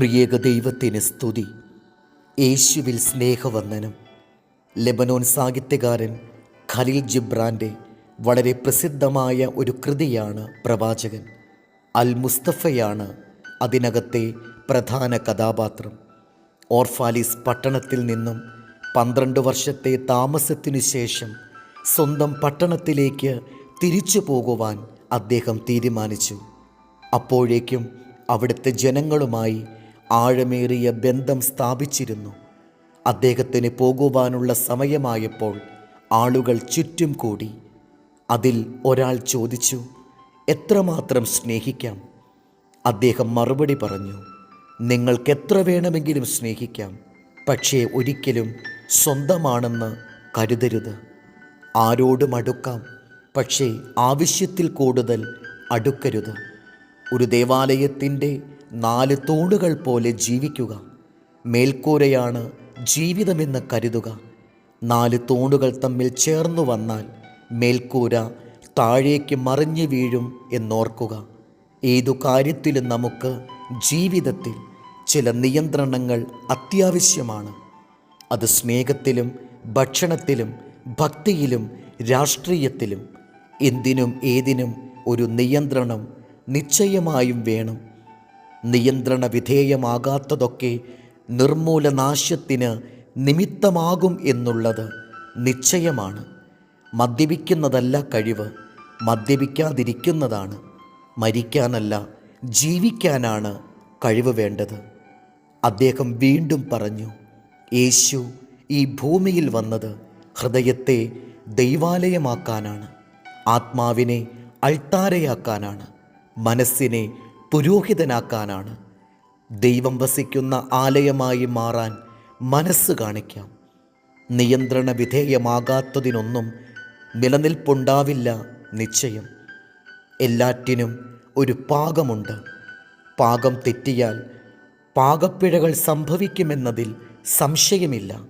ത്രിയേക ദൈവത്തിന് സ്തുതി. യേശുവിൽ സ്നേഹവന്ദനം ലെബനോൻ സാഹിത്യകാരൻ ഖലീൽ ജിബ്രാന്റെ വളരെ പ്രസിദ്ധമായ ഒരു കൃതിയാണ് പ്രവാചകൻ. അൽ മുസ്തഫയാണ് അതിനകത്തെ പ്രധാന കഥാപാത്രം. ഓർഫാലിസ് പട്ടണത്തിൽ നിന്നും പന്ത്രണ്ട് വർഷത്തെ താമസത്തിനു ശേഷം സ്വന്തം പട്ടണത്തിലേക്ക് തിരിച്ചു പോകുവാൻ അദ്ദേഹം തീരുമാനിച്ചു. അപ്പോഴേക്കും അവിടുത്തെ ജനങ്ങളുമായി ആഴമേറിയ ബന്ധം സ്ഥാപിച്ചിരുന്നു. അദ്ദേഹത്തിന് പോകുവാനുള്ള സമയമായപ്പോൾ ആളുകൾ ചുറ്റും കൂടി. അതിൽ ഒരാൾ ചോദിച്ചു എത്രമാത്രം സ്നേഹിക്കാം? അദ്ദേഹം മറുപടി പറഞ്ഞു നിങ്ങൾക്ക് എത്ര വേണമെങ്കിലും സ്നേഹിക്കാം പക്ഷേ ഒരിക്കലും സ്വന്തമാണെന്ന് കരുതരുത്. ആരോടും അടുക്കാം പക്ഷേ ആവശ്യത്തിൽ കൂടുതൽ അടുക്കരുത്. ഒരു ദേവാലയത്തിന്റെ നാല് തോടുകൾ പോലെ ജീവിക്കുക. മേൽക്കൂരയാണ് ജീവിതമെന്ന് കരുതുക. നാല് തൂണുകൾ തമ്മിൽ ചേർന്നു വന്നാൽ മേൽക്കൂര താഴേക്ക് മറിഞ്ഞു വീഴും എന്നോർക്കുക. ഏതു കാര്യത്തിലും നമുക്ക് ജീവിതത്തിൽ ചില നിയന്ത്രണങ്ങൾ അത്യാവശ്യമാണ്. അത് സ്നേഹത്തിലും ഭക്ഷണത്തിലും ഭക്തിയിലും രാഷ്ട്രീയത്തിലും എന്തിനും ഏതിനും ഒരു നിയന്ത്രണം നിശ്ചയമായും വേണം. നിയന്ത്രണ വിധേയമാകാത്തതൊക്കെ നിർമൂലനാശത്തിന് നിമിത്തമാകും എന്നുള്ളത് നിശ്ചയമാണ്. മദ്യപിക്കുന്നതല്ല കഴിവ് മദ്യപിക്കാതിരിക്കുന്നതാണ്. മരിക്കാനല്ല ജീവിക്കാനാണ് കഴിവ് വേണ്ടത്. അദ്ദേഹം വീണ്ടും പറഞ്ഞു യേശു ഈ ഭൂമിയിൽ വന്നത് ഹൃദയത്തെ ദൈവാലയമാക്കാനാണ് ആത്മാവിനെ അൾത്താരയാക്കാനാണ് മനസ്സിനെ പുരോഹിതനാക്കാനാണ്. ദൈവം വസിക്കുന്ന ആലയമായി മാറാൻ മനസ്സ് കാണിക്കാം. നിയന്ത്രണ വിധേയമാകാത്തതിനൊന്നും നിലനിൽപ്പുണ്ടാവില്ല നിശ്ചയം. എല്ലാറ്റിനും ഒരു പാകമുണ്ട്. പാകം തെറ്റിയാൽ പാകപ്പിഴകൾ സംഭവിക്കുമെന്നതിൽ സംശയമില്ല.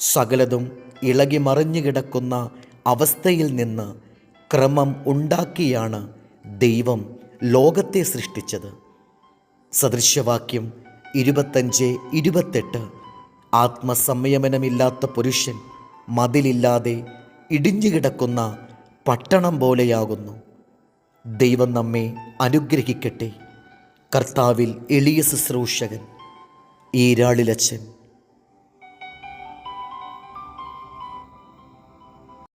സകലതും ഇളകി മറിഞ്ഞു കിടക്കുന്ന അവസ്ഥയിൽ നിന്ന് ക്രമം ഉണ്ടാക്കിയാണ് ദൈവം ലോകത്തെ സൃഷ്ടിച്ചത്. സദൃശ്യവാക്യം ഇരുപത്തഞ്ച് ഇരുപത്തെട്ട്. ആത്മസംയമനമില്ലാത്ത പുരുഷൻ മതിലില്ലാതെ ഇടിഞ്ഞുകിടക്കുന്ന പട്ടണം പോലെയാകുന്നു. ദൈവം നമ്മെ അനുഗ്രഹിക്കട്ടെ. കർത്താവിൽ എളിയ ശുശ്രൂഷകൻ ഈരാളിലച്ചൻ